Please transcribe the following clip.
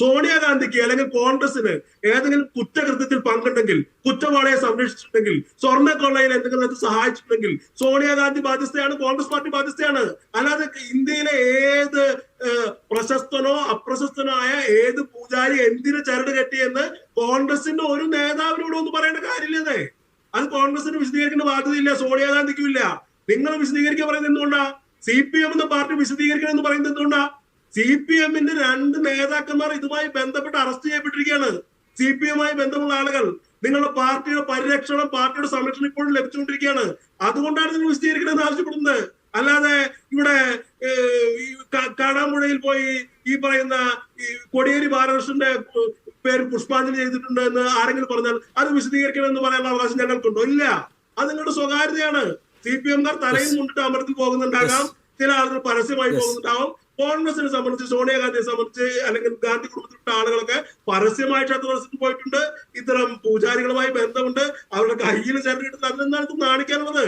സോണിയാഗാന്ധിക്ക് അല്ലെങ്കിൽ കോൺഗ്രസിന് ഏതെങ്കിലും കുറ്റകൃത്യത്തിൽ പങ്കുണ്ടെങ്കിൽ കുറ്റവാളിയെ സംരക്ഷിച്ചിട്ടുണ്ടെങ്കിൽ സ്വർണ കൊള്ളയിൽ എന്തെങ്കിലും സഹായിച്ചിട്ടുണ്ടെങ്കിൽ സോണിയാഗാന്ധി ബാധ്യസ്ഥയാണ് കോൺഗ്രസ് പാർട്ടി ബാധ്യസ്ഥയാണ്. അല്ലാതെ ഇന്ത്യയിലെ ഏത് പ്രശസ്തനോ അപ്രശസ്തനോ ആയ ഏത് പൂജാരി എന്തിനു ചരട് കെട്ടിയെന്ന് കോൺഗ്രസിന്റെ ഒരു നേതാവിനോട് ഒന്നും പറയേണ്ട കാര്യമില്ലതേ അത് കോൺഗ്രസിന് വിശദീകരിക്കേണ്ട ബാധ്യതയില്ല സോണിയാഗാന്ധിക്കും ഇല്ല. നിങ്ങൾ വിശദീകരിക്കാൻ പറയുന്നത് എന്തുകൊണ്ടാ? സി പി എം എന്ന പാർട്ടി വിശദീകരിക്കണം എന്ന് പറയുന്നത് എന്തുകൊണ്ടാ? സി പി എമ്മിന്റെ രണ്ട് നേതാക്കന്മാർ ഇതുമായി ബന്ധപ്പെട്ട് അറസ്റ്റ് ചെയ്യപ്പെട്ടിരിക്കുകയാണ്. സി പി എമ്മുമായി ബന്ധമുള്ള ആളുകൾ. നിങ്ങളുടെ പാർട്ടിയുടെ പരിരക്ഷണം പാർട്ടിയുടെ സംരക്ഷണം ഇപ്പോഴും ലഭിച്ചുകൊണ്ടിരിക്കുകയാണ്. അതുകൊണ്ടാണ് നിങ്ങൾ വിശദീകരിക്കണമെന്ന് ആവശ്യപ്പെടുന്നത്. അല്ലാതെ ഇവിടെ കാടാമ്പുഴയിൽ പോയി ഈ പറയുന്ന ഈ കൊടിയേരി ബാലകൃഷ്ണന്റെ പേര് പുഷ്പാഞ്ജലി ചെയ്തിട്ടുണ്ട് എന്ന് ആരെങ്കിലും പറഞ്ഞാൽ അത് വിശദീകരിക്കണമെന്ന് പറയാനുള്ള അവകാശം ഞങ്ങൾക്കുണ്ടോ? ഇല്ല. അത് നിങ്ങളുടെ സ്വകാര്യതയാണ്. സി പി എംകാർ തലയിൽ മുണ്ടിട്ട് അമരത്തിൽ പോകുന്നുണ്ടാകാം. ചില ആളുകൾ പരസ്യമായി. പോകുന്നുണ്ടാവും. കോൺഗ്രസിനെ സംബന്ധിച്ച് സോണിയാഗാന്ധിയെ സംബന്ധിച്ച് അല്ലെങ്കിൽ ഗാന്ധി കുടുംബത്തിലുള്ള ആളുകളൊക്കെ പരസ്യമായി ക്ഷേത്രദർശനത്തിൽ പോയിട്ടുണ്ട്. ഇത്തരം പൂജാരികളുമായി ബന്ധമുണ്ട്. അവരുടെ കയ്യിൽ അതിനെന്താണ് ഇത് കാണിക്കാനുള്ളത്.